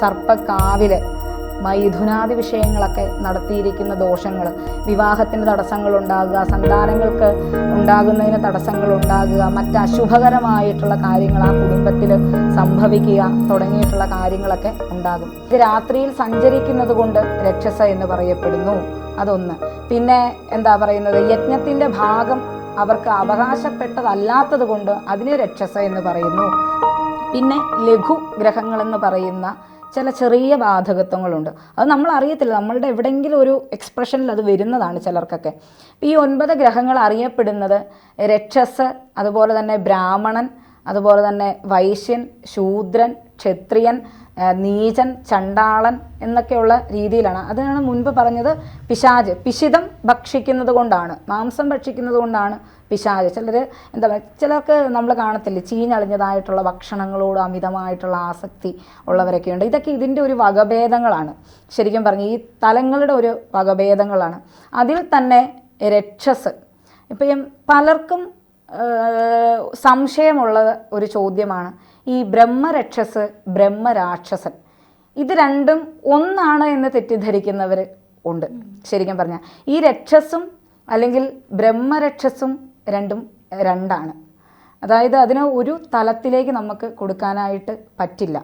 സർപ്പക്കാവിൽ മൈഥുനാദി വിഷയങ്ങളൊക്കെ നടത്തിയിരിക്കുന്ന ദോഷങ്ങൾ വിവാഹത്തിന് തടസ്സങ്ങൾ ഉണ്ടാകുക സന്താനങ്ങൾക്ക് ഉണ്ടാകുന്നതിന് തടസ്സങ്ങൾ ഉണ്ടാകുക മറ്റ് അശുഭകരമായിട്ടുള്ള കാര്യങ്ങൾ ആ കുടുംബത്തിൽ സംഭവിക്കുക തുടങ്ങിയിട്ടുള്ള കാര്യങ്ങളൊക്കെ ഉണ്ടാകും. ഇത് രാത്രിയിൽ സഞ്ചരിക്കുന്നത് കൊണ്ട് രക്ഷസ എന്ന് പറയപ്പെടുന്നു. അതൊന്ന്. പിന്നെ എന്താ പറയുന്നത്? യജ്ഞത്തിന്റെ ഭാഗം അവർക്ക് അവകാശപ്പെട്ടതല്ലാത്തത് കൊണ്ട് അതിനെ രക്ഷസ എന്ന് പറയുന്നു. പിന്നെ ലഘു ഗ്രഹങ്ങളെന്ന് പറയുന്ന ചില ചെറിയ ബാധകത്വങ്ങളുണ്ട്. അത് നമ്മൾ അറിയത്തില്ല നമ്മളുടെ എവിടെയെങ്കിലും ഒരു എക്സ്പ്രഷനിൽ അത് വരുന്നതാണ് ചിലർക്കൊക്കെ. ഈ ഒൻപത് ഗ്രഹങ്ങൾ അറിയപ്പെടുന്നത് രക്ഷസ് അതുപോലെ തന്നെ ബ്രാഹ്മണൻ അതുപോലെ തന്നെ വൈശ്യൻ ശൂദ്രൻ ക്ഷത്രിയൻ നീചൻ ചണ്ടാളൻ എന്നൊക്കെയുള്ള രീതിയിലാണ്. അതാണ് മുൻപ് പറഞ്ഞത് പിശാജ്. പിശിതം ഭക്ഷിക്കുന്നത് കൊണ്ടാണ്. മാംസം ഭക്ഷിക്കുന്നത് കൊണ്ടാണ് പിശാജ്. ചിലർ എന്താ പറയുക ചിലർക്ക് നമ്മൾ കാണത്തില്ലേ ചീഞ്ഞളിഞ്ഞതായിട്ടുള്ള ഭക്ഷണങ്ങളോട് അമിതമായിട്ടുള്ള ആസക്തി ഉള്ളവരൊക്കെ ഉണ്ട് ഇതൊക്കെ ഇതിന്റെ ഒരു വകഭേദങ്ങളാണ്. ശരിക്കും പറഞ്ഞു ഈ തലങ്ങളുടെ ഒരു വകഭേദങ്ങളാണ്. അതിൽ തന്നെ രക്ഷസ്. ഇപ്പം പലർക്കും സംശയമുള്ള ഒരു ചോദ്യമാണ്. ഈ ബ്രഹ്മരക്ഷസ് ബ്രഹ്മരാക്ഷസൻ. ഇത് രണ്ടും ഒന്നാണ് എന്ന് തെറ്റിദ്ധരിക്കുന്നവർ ഉണ്ട്. ശരിക്കും പറഞ്ഞാൽ ഈ രക്ഷസും അല്ലെങ്കിൽ ബ്രഹ്മരക്ഷസും രണ്ടും രണ്ടാണ്. അതായത് അതിന് ഒരു തലത്തിലേക്ക് നമുക്ക് കൊടുക്കാനായിട്ട് പറ്റില്ല.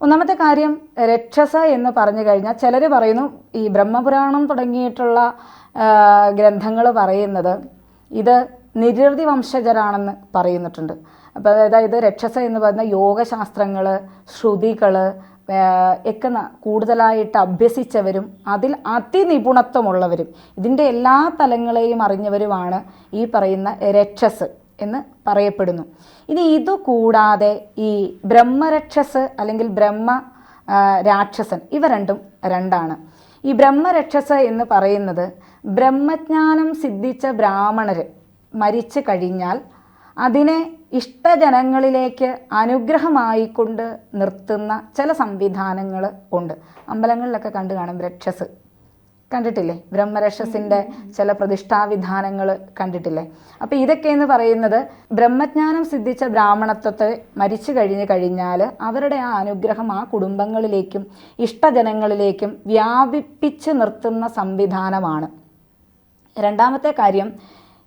ഒന്നാമത്തെ കാര്യം രക്ഷസ എന്ന് പറഞ്ഞു കഴിഞ്ഞാൽ ചിലർ പറയുന്നു ഈ ബ്രഹ്മപുരാണം തുടങ്ങിയിട്ടുള്ള ഗ്രന്ഥങ്ങൾ പറയുന്നത് ഇത് നിരവധി വംശജരാണെന്ന് പറയുന്നിട്ടുണ്ട്. അപ്പോൾ അതായത് രക്ഷസ എന്ന് പറയുന്ന യോഗശാസ്ത്രങ്ങൾ ശ്രുതികൾ ഒക്കെ കൂടുതലായിട്ട് അഭ്യസിച്ചവരും അതിൽ അതിനിപുണത്വമുള്ളവരും ഇതിന്റെ എല്ലാ തലങ്ങളെയും അറിഞ്ഞവരുമാണ് ഈ പറയുന്ന രക്ഷസ് എന്ന് പറയപ്പെടുന്നു. ഇനി ഇതുകൂടാതെ ഈ ബ്രഹ്മരക്ഷസ് അല്ലെങ്കിൽ ബ്രഹ്മ രാക്ഷസൻ ഇവ രണ്ടും രണ്ടാണ്. ഈ ബ്രഹ്മരക്ഷസ എന്ന് പറയുന്നത് ബ്രഹ്മജ്ഞാനം സിദ്ധിച്ച ബ്രാഹ്മണർ മരിച്ചു കഴിഞ്ഞാൽ അതിനെ ഇഷ്ടജനങ്ങളിലേക്ക് അനുഗ്രഹമായിക്കൊണ്ട് നിർത്തുന്ന ചില സംവിധാനങ്ങൾ ഉണ്ട്. അമ്പലങ്ങളിലൊക്കെ കണ്ടു കാണും രക്ഷസ്. കണ്ടിട്ടില്ലേ? ബ്രഹ്മരക്ഷസിന്റെ ചില പ്രതിഷ്ഠാവിധാനങ്ങൾ കണ്ടിട്ടില്ലേ? അപ്പോൾ ഇതൊക്കെ എന്ന് പറയുന്നത് ബ്രഹ്മജ്ഞാനം സിദ്ധിച്ച ബ്രാഹ്മണത്വത്തെ മരിച്ചു കഴിഞ്ഞ് കഴിഞ്ഞാൽ അവരുടെ ആ അനുഗ്രഹം ആ കുടുംബങ്ങളിലേക്കും ഇഷ്ടജനങ്ങളിലേക്കും വ്യാപിപ്പിച്ച് നിർത്തുന്ന സംവിധാനമാണ്. രണ്ടാമത്തെ കാര്യം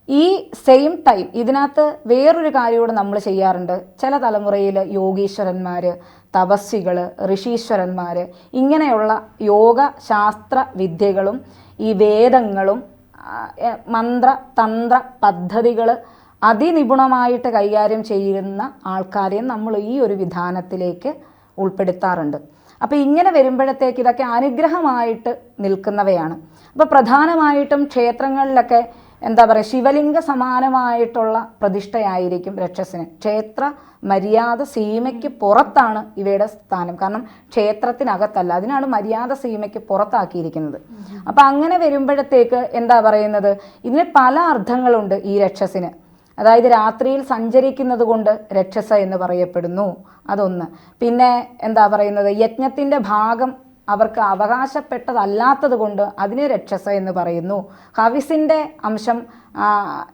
ഈ സെയിം ടൈം ഇതിനകത്ത് വേറൊരു കാര്യം കൂടെ നമ്മൾ ചെയ്യാറുണ്ട്. ചില തലമുറയിൽ യോഗീശ്വരന്മാർ തപസ്വികൾ ഋഷീശ്വരന്മാർ ഇങ്ങനെയുള്ള യോഗ ശാസ്ത്ര വിദ്യകളും ഈ വേദങ്ങളും മന്ത്ര തന്ത്ര പദ്ധതികൾ അതിനിപുണമായിട്ട് കൈകാര്യം ചെയ്യുന്ന ആൾക്കാരെയും നമ്മൾ ഈ ഒരു വിധാനത്തിലേക്ക് ഉൾപ്പെടുത്താറുണ്ട്. അപ്പോൾ ഇങ്ങനെ വരുമ്പോഴത്തേക്ക് ഇതൊക്കെ അനുഗ്രഹമായിട്ട് നിൽക്കുന്നവയാണ്. അപ്പോൾ പ്രധാനമായിട്ടും ക്ഷേത്രങ്ങളിലൊക്കെ എന്താ പറയുക ശിവലിംഗ സമാനമായിട്ടുള്ള പ്രതിഷ്ഠയായിരിക്കും രക്ഷസിന്. ക്ഷേത്ര മര്യാദ സീമയ്ക്ക് പുറത്താണ് ഇവയുടെ സ്ഥാനം. കാരണം ക്ഷേത്രത്തിനകത്തല്ല അതിനാണ് മര്യാദ സീമയ്ക്ക് പുറത്താക്കിയിരിക്കുന്നത്. അപ്പം അങ്ങനെ വരുമ്പോഴത്തേക്ക് എന്താ പറയുന്നത്? ഇതിന് പല അർത്ഥങ്ങളുണ്ട് ഈ രക്ഷസിന്. അതായത് രാത്രിയിൽ സഞ്ചരിക്കുന്നത് കൊണ്ട് രക്ഷസ എന്ന് പറയപ്പെടുന്നു. അതൊന്ന്. പിന്നെ എന്താ പറയുന്നത്? യജ്ഞത്തിന്റെ ഭാഗം അവർക്ക് അവകാശപ്പെട്ടതല്ലാത്തത് കൊണ്ട് അതിനെ രക്ഷസ എന്ന് പറയുന്നു. ഹവിസിന്റെ അംശം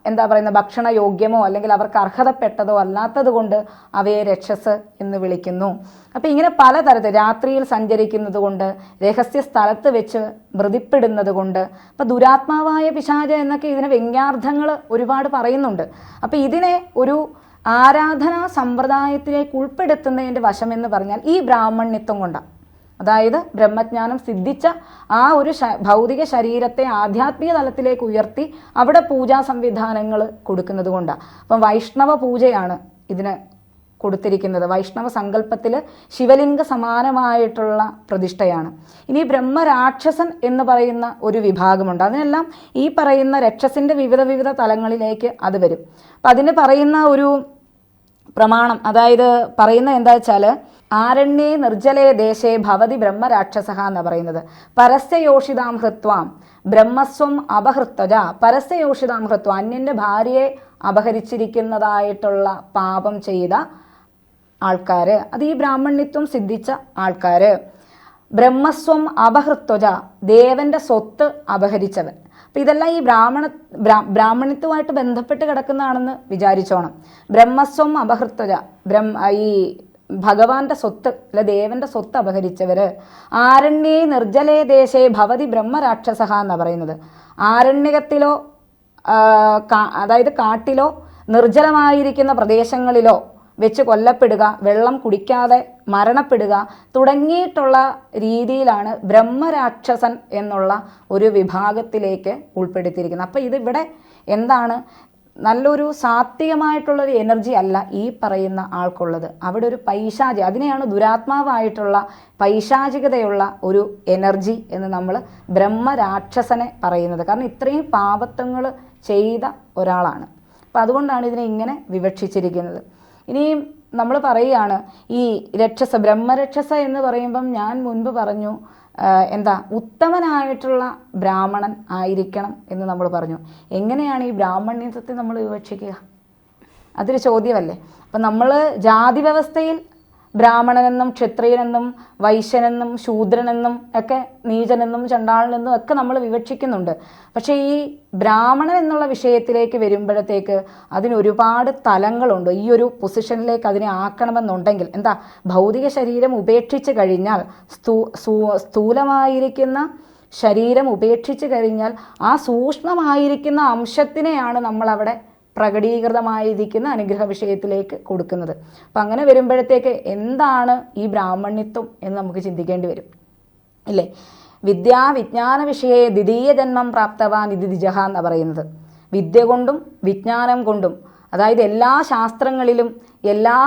എന്താ പറയുന്ന ഭക്ഷണ യോഗ്യമോ അല്ലെങ്കിൽ അവർക്ക് അർഹതപ്പെട്ടതോ അല്ലാത്തത് കൊണ്ട് അവയെ രക്ഷസ് എന്ന് വിളിക്കുന്നു. അപ്പോൾ ഇങ്ങനെ പലതരത്തിൽ രാത്രിയിൽ സഞ്ചരിക്കുന്നത് കൊണ്ട് രഹസ്യ സ്ഥലത്ത് വെച്ച് മൃതിപ്പെടുന്നത് കൊണ്ട് അപ്പോൾ ദുരാത്മാവായ പിശാച എന്നൊക്കെ ഇതിന് വ്യംഗ്യാർത്ഥങ്ങൾ ഒരുപാട് പറയുന്നുണ്ട്. അപ്പോൾ ഇതിനെ ഒരു ആരാധനാ സമ്പ്രദായത്തിലേക്ക് ഉൾപ്പെടുത്തുന്നതിന്റെ വശമെന്ന് പറഞ്ഞാൽ ഈ ബ്രാഹ്മണ്യത്വം കൊണ്ടാണ് അതായത് ബ്രഹ്മജ്ഞാനം സിദ്ധിച്ച ആ ഒരു ഭൗതിക ശരീരത്തെ ആധ്യാത്മിക തലത്തിലേക്ക് ഉയർത്തി അവിടെ പൂജാ സംവിധാനങ്ങൾ കൊടുക്കുന്നത് കൊണ്ടാണ് അപ്പം വൈഷ്ണവ പൂജയാണ് ഇതിന് കൊടുത്തിരിക്കുന്നത്. വൈഷ്ണവ സങ്കല്പത്തിൽ ശിവലിംഗ സമാനമായിട്ടുള്ള പ്രതിഷ്ഠയാണ്. ഇനി ബ്രഹ്മരാക്ഷസൻ എന്ന് പറയുന്ന ഒരു വിഭാഗമുണ്ട്. അതിനെല്ലാം ഈ പറയുന്ന രക്ഷസിന്റെ വിവിധ വിവിധ തലങ്ങളിലേക്ക് അത് വരും. അപ്പം അതിന് പറയുന്ന ഒരു പ്രമാണം. അതായത് പറയുന്നത് എന്താ വെച്ചാൽ ആരണ്യേ നിർജലേ ദേശേ ഭവതി ബ്രഹ്മരാക്ഷസ എന്ന് പറയുന്നത്. പരസ്യയോഷിതാം ഹൃത്വാം ബ്രഹ്മസ്വം അപഹൃത്വജ പരസ്യയോഷിതാം ഹൃത്വം അന്യന്റെ ഭാര്യയെ അപഹരിച്ചിരിക്കുന്നതായിട്ടുള്ള പാപം ചെയ്ത ആൾക്കാർ അത് ഈ ബ്രാഹ്മണ്യത്വം സിദ്ധിച്ച ആൾക്കാർ ബ്രഹ്മസ്വം അപഹൃത്വജ. ദേവന്റെ സ്വത്ത് അപഹരിച്ചവൻ. അപ്പം ഇതെല്ലാം ഈ ബ്രാഹ്മണ ബ്രാഹ്മണിത്വമായിട്ട് ബന്ധപ്പെട്ട് കിടക്കുന്നതാണെന്ന് വിചാരിച്ചോണം. ബ്രഹ്മസ്വം അപഹൃത്വജ ബ്രഹ്മ ഈ ഭഗവാന്റെ സ്വത്ത് അല്ല ദേവന്റെ സ്വത്ത് അപഹരിച്ചവര് ആരണ്യേ നിർജലേ ദേശേ ഭവതി ബ്രഹ്മരാക്ഷസഹ എന്ന് പറയുന്നത്. ആരണ്യകത്തിലോ അതായത് കാട്ടിലോ നിർജലമായിരിക്കുന്ന പ്രദേശങ്ങളിലോ വെച്ച് കൊല്ലപ്പെടുക വെള്ളം കുടിക്കാതെ മരണപ്പെടുക തുടങ്ങിയിട്ടുള്ള രീതിയിലാണ് ബ്രഹ്മരാക്ഷസൻ എന്നുള്ള ഒരു വിഭാഗത്തിലേക്ക് ഉൾപ്പെടുത്തിയിരിക്കുന്നത്. അപ്പോൾ ഇതിവിടെ എന്താണ്? നല്ലൊരു സാത്വികമായിട്ടുള്ളൊരു എനർജി അല്ല ഈ പറയുന്ന ആൾക്കുള്ളത്. അവിടെ ഒരു പൈശാചി അതിനെയാണ് ദുരാത്മാവായിട്ടുള്ള പൈശാചികതയുള്ള ഒരു എനർജി എന്ന് നമ്മൾ ബ്രഹ്മരാക്ഷസനെ പറയുന്നത്. കാരണം ഇത്രയും പാപത്വങ്ങൾ ചെയ്ത ഒരാളാണ്. അപ്പം അതുകൊണ്ടാണ് ഇതിനെ ഇങ്ങനെ വിവക്ഷിച്ചിരിക്കുന്നത്. ഇനിയും നമ്മൾ പറയുകയാണ് ഈ രക്ഷസ ബ്രഹ്മരക്ഷസ എന്ന് പറയുമ്പം ഞാൻ മുൻപ് പറഞ്ഞു എന്താ ഉത്തമനായിട്ടുള്ള ബ്രാഹ്മണൻ ആയിരിക്കണം എന്ന് നമ്മൾ പറഞ്ഞു. എങ്ങനെയാണ് ഈ ബ്രാഹ്മണ്യത്വത്തെ നമ്മൾ വിവക്ഷിക്കുക? അതൊരു ചോദ്യമല്ലേ? അപ്പം നമ്മൾ ജാതി വ്യവസ്ഥയിൽ ബ്രാഹ്മണനെന്നും ക്ഷത്രിയനെന്നും വൈശ്യനെന്നും ശൂദ്രനെന്നും ഒക്കെ നീചനെന്നും ചണ്ടാളനെന്നും ഒക്കെ നമ്മൾ വിവക്ഷിക്കുന്നുണ്ട്. പക്ഷേ ഈ ബ്രാഹ്മണൻ എന്നുള്ള വിഷയത്തിലേക്ക് വരുമ്പോഴത്തേക്ക് അതിന് ഒരുപാട് തലങ്ങളുണ്ട്. ഈ ഒരു പൊസിഷനിലേക്ക് അതിനെ ആക്കണമെന്നുണ്ടെങ്കിൽ എന്താ? ഭൗതിക ശരീരം ഉപേക്ഷിച്ച് കഴിഞ്ഞാൽ സ്ഥൂ സ്ഥൂലമായിരിക്കുന്ന ശരീരം ഉപേക്ഷിച്ച് കഴിഞ്ഞാൽ ആ സൂക്ഷ്മമായിരിക്കുന്ന അംശത്തിനെയാണ് നമ്മളവിടെ പ്രകടീകൃതമായിരിക്കുന്ന അനുഗ്രഹ വിഷയത്തിലേക്ക് കൊടുക്കുന്നത്. അപ്പം അങ്ങനെ വരുമ്പോഴത്തേക്ക് എന്താണ് ഈ ബ്രാഹ്മണ്യത്വം എന്ന് നമുക്ക് ചിന്തിക്കേണ്ടി വരും. ഇല്ലേ? വിദ്യാ വിജ്ഞാന വിഷയെ ദ്വിതീയ ജന്മം പ്രാപ്തവാൻ ഇത് ദ്വിജഹ എന്ന് പറയുന്നത്. വിദ്യ കൊണ്ടും വിജ്ഞാനം കൊണ്ടും അതായത് എല്ലാ ശാസ്ത്രങ്ങളിലും എല്ലാ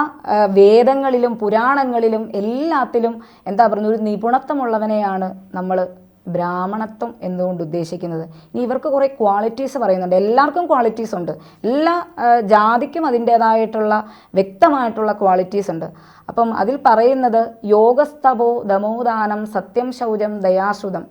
വേദങ്ങളിലും പുരാണങ്ങളിലും എല്ലാത്തിലും എന്താ പറയുന്നത് ഒരു നിപുണത്വമുള്ളവനെയാണ് നമ്മൾ ബ്രാഹ്മണത്വം എന്നുകൊണ്ട് ഉദ്ദേശിക്കുന്നത്? ഇനി ഇവർക്ക് കുറേ ക്വാളിറ്റീസ് പറയുന്നുണ്ട്. എല്ലാവർക്കും ക്വാളിറ്റീസ് ഉണ്ട്. എല്ലാ ജാതിക്കും അതിന്റേതായിട്ടുള്ള വ്യക്തമായിട്ടുള്ള ക്വാളിറ്റീസ് ഉണ്ട്. അപ്പം അതിൽ പറയുന്നത് യോഗസ്തപോ ദമോദാനം സത്യം ശൗചം ദയാശ്രുതം.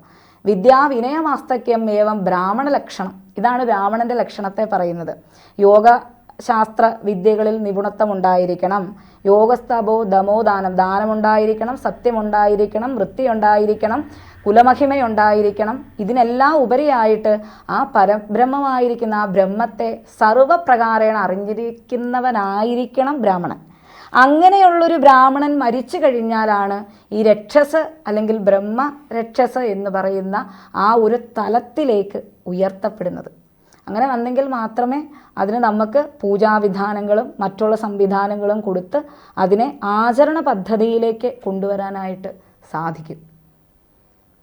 വിദ്യാവിനയമാസ്തക്യം ഏവം ബ്രാഹ്മണ ലക്ഷണം. ഇതാണ് ബ്രാഹ്മണന്റെ ലക്ഷണത്തെ പറയുന്നത്. യോഗ ശാസ്ത്ര വിദ്യകളിൽ നിപുണത്വം ഉണ്ടായിരിക്കണം. യോഗസ്തപോ ദമോദാനം ദാനമുണ്ടായിരിക്കണം സത്യമുണ്ടായിരിക്കണം വൃത്തിയുണ്ടായിരിക്കണം. കുലമഹിമയുണ്ടായിരിക്കണം. ഇതിനെല്ലാം ഉപരിയായിട്ട് ആ പരബ്രഹ്മമായിരിക്കുന്ന ആ ബ്രഹ്മത്തെ സർവപ്രകാരേണ അറിഞ്ഞിരിക്കുന്നവനായിരിക്കണം ബ്രാഹ്മണൻ. അങ്ങനെയുള്ളൊരു ബ്രാഹ്മണൻ മരിച്ചു കഴിഞ്ഞാലാണ് ഈ രക്ഷസ് അല്ലെങ്കിൽ ബ്രഹ്മ രക്ഷസ് എന്ന് പറയുന്ന ആ ഒരു തലത്തിലേക്ക് ഉയർത്തപ്പെടുന്നത്. അങ്ങനെ വന്നെങ്കിൽ മാത്രമേ അതിന് നമുക്ക് പൂജാവിധാനങ്ങളും മറ്റുള്ള സംവിധാനങ്ങളും കൊടുത്ത് അതിനെ ആചരണ പദ്ധതിയിലേക്ക് കൊണ്ടുവരാനായിട്ട് സാധിക്കും.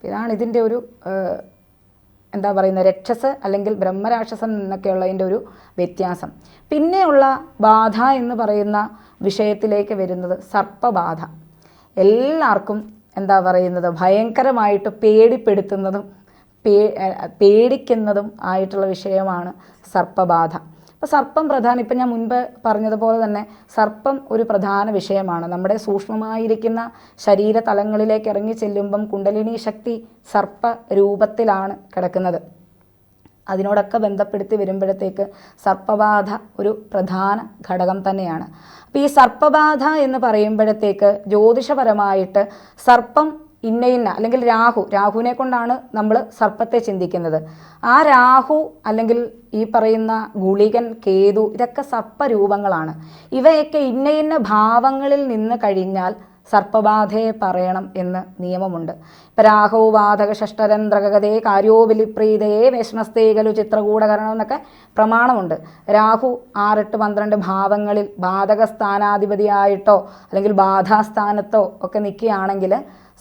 ഇതാണ് ഇതിന്റെ ഒരു എന്താ പറയുന്നത് രക്ഷസ് അല്ലെങ്കിൽ ബ്രഹ്മരാക്ഷസൻ എന്നൊക്കെയുള്ളതിന്റെ ഒരു വ്യത്യാസം. പിന്നെയുള്ള ബാധ എന്ന് പറയുന്ന വിഷയത്തിലേക്ക് വരുന്നത് സർപ്പബാധ. എല്ലാവർക്കും എന്താ പറയുന്നത് ഭയങ്കരമായിട്ട് പേടിപ്പെടുത്തുന്നതും പേ പേടിക്കുന്നതും ആയിട്ടുള്ള വിഷയമാണ് സർപ്പബാധ. അപ്പോൾ സർപ്പം പ്രധാന ഇപ്പം ഞാൻ മുൻപ് പറഞ്ഞതുപോലെ തന്നെ സർപ്പം ഒരു പ്രധാന വിഷയമാണ്. നമ്മുടെ സൂക്ഷ്മമായിരിക്കുന്ന ശരീര തലങ്ങളിലേക്ക് ഇറങ്ങി ചെല്ലുമ്പം കുണ്ടലിനി ശക്തി സർപ്പ രൂപത്തിലാണ് കിടക്കുന്നത്. അതിനോടൊക്കെ ബന്ധപ്പെടുത്തി വരുമ്പോഴത്തേക്ക് സർപ്പബാധ ഒരു പ്രധാന ഘടകം തന്നെയാണ്. അപ്പോൾ ഈ സർപ്പബാധ എന്ന് പറയുമ്പോഴത്തേക്ക് ജ്യോതിഷപരമായിട്ട് സർപ്പം ഇന്ന ഇന്ന അല്ലെങ്കിൽ രാഹു രാഹുവിനെ കൊണ്ടാണ് നമ്മൾ സർപ്പത്തെ ചിന്തിക്കുന്നത്. ആ രാഹു അല്ലെങ്കിൽ ഈ പറയുന്ന ഗുളികൻ കേതു ഇതൊക്കെ സർപ്പരൂപങ്ങളാണ്. ഇവയൊക്കെ ഇന്ന ഇന്ന ഭാവങ്ങളിൽ നിന്ന് കഴിഞ്ഞാൽ സർപ്പബാധയെ പറയണം എന്ന് നിയമമുണ്ട്. ഇപ്പം രാഹോ ബാധക ഷഷ്ടരന്ധ്രകതേ കാര്യോബലിപ്രീതയെ വേഷ്മസ്തേ കലു ചിത്രകൂടകരണം എന്നൊക്കെ പ്രമാണമുണ്ട്. രാഹു ആറെട്ട് പന്ത്രണ്ട് ഭാവങ്ങളിൽ ബാധക സ്ഥാനാധിപതിയായിട്ടോ അല്ലെങ്കിൽ ബാധാസ്ഥാനത്തോ ഒക്കെ നിൽക്കുകയാണെങ്കിൽ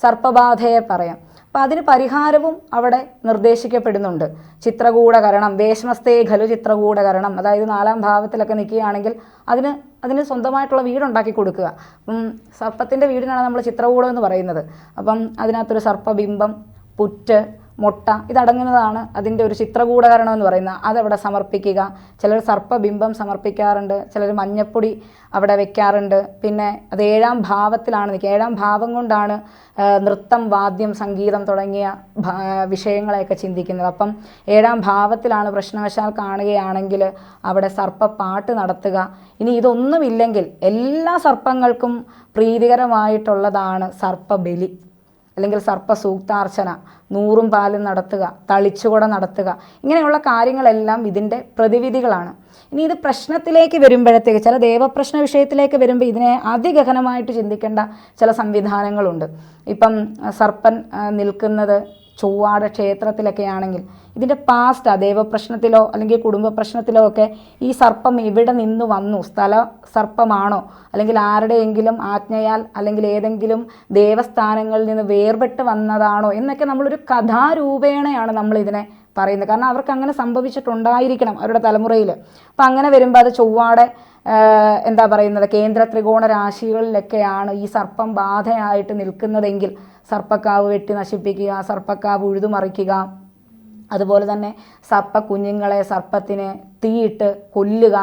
സർപ്പബാധയെ പറയാം. അപ്പം അതിന് പരിഹാരവും അവിടെ നിർദ്ദേശിക്കപ്പെടുന്നുണ്ട്. ചിത്രകൂടകരണം വേഷ്മസ്തേ ഖലു ചിത്രകൂടകരണം അതായത് നാലാം ഭാവത്തിലൊക്കെ നിൽക്കുകയാണെങ്കിൽ അതിന് അതിന് സ്വന്തമായിട്ടുള്ള വീടുണ്ടാക്കി കൊടുക്കുക. അപ്പം സർപ്പത്തിന്റെ വീടിനാണ് നമ്മൾ ചിത്രകൂടം എന്ന് പറയുന്നത്. അപ്പം അതിനകത്തൊരു സർപ്പബിംബം പുറ്റ് മുട്ട ഇതടങ്ങുന്നതാണ് അതിന്റെ ഒരു ചിത്രകൂടകരണം എന്ന് പറയുന്നത്. അതവിടെ സമർപ്പിക്കുക. ചിലർ സർപ്പബിംബം സമർപ്പിക്കാറുണ്ട് ചിലർ മഞ്ഞപ്പൊടി അവിടെ വെക്കാറുണ്ട്. പിന്നെ അത് ഏഴാം ഭാവത്തിലാണ് നിൽക്കുക. ഏഴാം ഭാവം കൊണ്ടാണ് നൃത്തം വാദ്യം സംഗീതം തുടങ്ങിയ വിഷയങ്ങളെയൊക്കെ ചിന്തിക്കുന്നത്. അപ്പം ഏഴാം ഭാവത്തിലാണ് പ്രശ്നവശാൽ കാണുകയാണെങ്കിൽ അവിടെ സർപ്പപ്പാട്ട് നടത്തുക. ഇനി ഇതൊന്നുമില്ലെങ്കിൽ എല്ലാ സർപ്പങ്ങൾക്കും പ്രീതികരമായിട്ടുള്ളതാണ് സർപ്പബലി. അല്ലെങ്കിൽ സർപ്പ സൂക്താർച്ചന നൂറും പാലും നടത്തുക തളിച്ചുകൂടെ നടത്തുക ഇങ്ങനെയുള്ള കാര്യങ്ങളെല്ലാം ഇതിന്റെ പ്രതിവിധികളാണ്. ഇനി ഇത് പ്രശ്നത്തിലേക്ക് വരുമ്പോഴത്തേക്ക് ചില ദേവപ്രശ്ന വിഷയത്തിലേക്ക് വരുമ്പോൾ ഇതിനെ അതിഗഹനമായിട്ട് ചിന്തിക്കേണ്ട ചില സംവിധാനങ്ങളുണ്ട്. ഇപ്പം സർപ്പൻ നിൽക്കുന്നത് ചൊവ്വാട ക്ഷേത്രത്തിലൊക്കെ ആണെങ്കിൽ ഇതിന്റെ പാസ്റ്റ് ദേവപ്രശ്നത്തിലോ അല്ലെങ്കിൽ കുടുംബ പ്രശ്നത്തിലോ ഒക്കെ ഈ സർപ്പം ഇവിടെ നിന്ന് വന്നു? സ്ഥല സർപ്പമാണോ? അല്ലെങ്കിൽ ആരുടെയെങ്കിലും ആജ്ഞയാൽ അല്ലെങ്കിൽ ഏതെങ്കിലും ദേവസ്ഥാനങ്ങളിൽ നിന്ന് വേർപെട്ട് വന്നതാണോ? എന്നൊക്കെ നമ്മളൊരു കഥാരൂപേണയാണ് നമ്മളിതിനെ പറയുന്നത്. കാരണം അവർക്ക് അങ്ങനെ സംഭവിച്ചിട്ടുണ്ടായിരിക്കണം അവരുടെ തലമുറയിൽ അപ്പം അങ്ങനെ വരുമ്പോൾ അത് ചൊവ്വാടെ എന്താ പറയുന്നത്? കേന്ദ്ര ത്രികോണ രാശികളിലൊക്കെയാണ് ഈ സർപ്പം ബാധയായിട്ട് നിൽക്കുന്നതെങ്കിൽ സർപ്പക്കാവ് വെട്ടി നശിപ്പിക്കുക സർപ്പക്കാവ് ഉഴുതുമറിക്കുക. അതുപോലെ തന്നെ സർപ്പ കുഞ്ഞുങ്ങളെ സർപ്പത്തിനെ തീയിട്ട് കൊല്ലുക.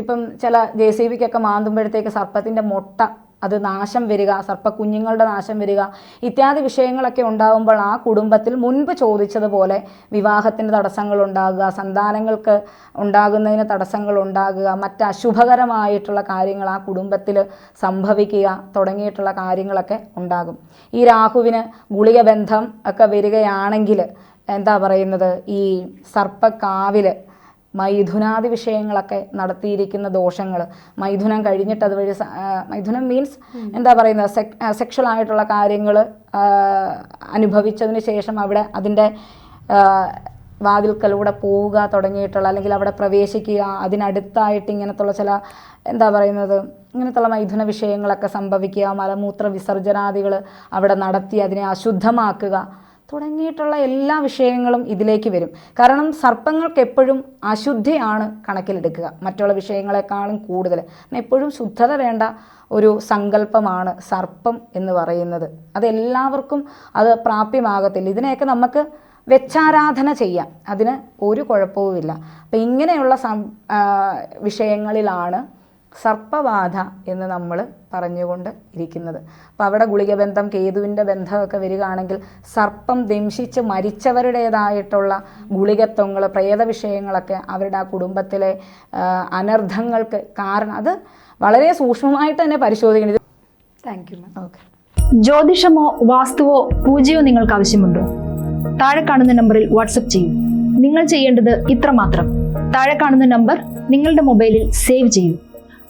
ഇപ്പം ചില ജെ സി ബിക്കൊക്കെ മാന്തുമ്പോഴത്തേക്ക് സർപ്പത്തിന്റെ മുട്ട അത് നാശം വരിക സർപ്പക്കുഞ്ഞുങ്ങളുടെ നാശം വരിക ഇത്യാദി വിഷയങ്ങളൊക്കെ ഉണ്ടാകുമ്പോൾ ആ കുടുംബത്തിൽ മുൻപ് ചോദിച്ചതുപോലെ വിവാഹത്തിന് തടസ്സങ്ങൾ ഉണ്ടാകുക സന്താനങ്ങൾക്ക് ഉണ്ടാകുന്നതിന് തടസ്സങ്ങൾ ഉണ്ടാകുക മറ്റ് അശുഭകരമായിട്ടുള്ള കാര്യങ്ങൾ ആ കുടുംബത്തിൽ സംഭവിക്കുക തുടങ്ങിയിട്ടുള്ള കാര്യങ്ങളൊക്കെ ഉണ്ടാകും. ഈ രാഹുവിന് ഗുളിക ബന്ധം ഒക്കെ വരികയാണെങ്കിൽ എന്താ പറയുന്നത്? ഈ സർപ്പക്കാവിൽ മൈഥുനാദി വിഷയങ്ങളൊക്കെ നടത്തിയിരിക്കുന്ന ദോഷങ്ങൾ. മൈഥുനം കഴിഞ്ഞിട്ട് അതുവഴി മൈഥുനം മീൻസ് എന്താ പറയുന്നത്? സെക് സെക്ഷൽ ആയിട്ടുള്ള കാര്യങ്ങൾ അനുഭവിച്ചതിന് ശേഷം അവിടെ അതിന്റെ വാതിൽക്കലൂടെ പോവുക തുടങ്ങിയിട്ടുള്ള അല്ലെങ്കിൽ അവിടെ പ്രവേശിക്കുക അതിനടുത്തായിട്ട് ഇങ്ങനത്തുള്ള ചില എന്താ പറയുന്നത്? ഇങ്ങനത്തുള്ള മൈഥുന വിഷയങ്ങളൊക്കെ സംഭവിക്കുക മലമൂത്ര വിസർജനാദികൾ അവിടെ നടത്തി അതിനെ അശുദ്ധമാക്കുക. തുടങ്ങിയിട്ടുള്ള എല്ലാ വിഷയങ്ങളും ഇതിലേക്ക് വരും. കാരണം സർപ്പങ്ങൾക്ക് എപ്പോഴും അശുദ്ധിയാണ് കണക്കിലെടുക്കുക. മറ്റുള്ള വിഷയങ്ങളെക്കാളും കൂടുതൽ. എപ്പോഴും ശുദ്ധത വേണ്ട ഒരു സങ്കല്പമാണ് സർപ്പം എന്ന് പറയുന്നത്. അതെല്ലാവർക്കും അത് പ്രാപ്യമാകത്തില്ല. ഇതിനെയൊക്കെ നമുക്ക് വെച്ചാരാധന ചെയ്യാം. അതിന് ഒരു കുഴപ്പവുമില്ല. അപ്പം ഇങ്ങനെയുള്ള സം വിഷയങ്ങളിലാണ് സർപ്പബാധ എന്ന് നമ്മൾ പറഞ്ഞുകൊണ്ട് ഇരിക്കുന്നത്. അപ്പോൾ അവിടെ ഗുളികബന്ധം കേതുവിന്റെ ബന്ധമൊക്കെ വരികയാണെങ്കിൽ സർപ്പം ദംശിച്ച് മരിച്ചവരുടേതായിട്ടുള്ള ഗുളികത്വങ്ങൾ പ്രേത വിഷയങ്ങളൊക്കെ അവരുടെ ആ കുടുംബത്തിലെ അനർത്ഥങ്ങൾക്ക് കാരണം. അത് വളരെ സൂക്ഷ്മമായിട്ട് തന്നെ പരിശോധിക്കണം. താങ്ക് യു മാം ഓക്കെ ജ്യോതിഷമോ വാസ്തുവോ പൂജയോ നിങ്ങൾക്ക് ആവശ്യമുണ്ടോ? താഴെ കാണുന്ന നമ്പറിൽ വാട്സപ്പ് ചെയ്യൂ. നിങ്ങൾ ചെയ്യേണ്ടത് ഇത്രമാത്രം. താഴെ കാണുന്ന നമ്പർ നിങ്ങളുടെ മൊബൈലിൽ സേവ് ചെയ്യൂ.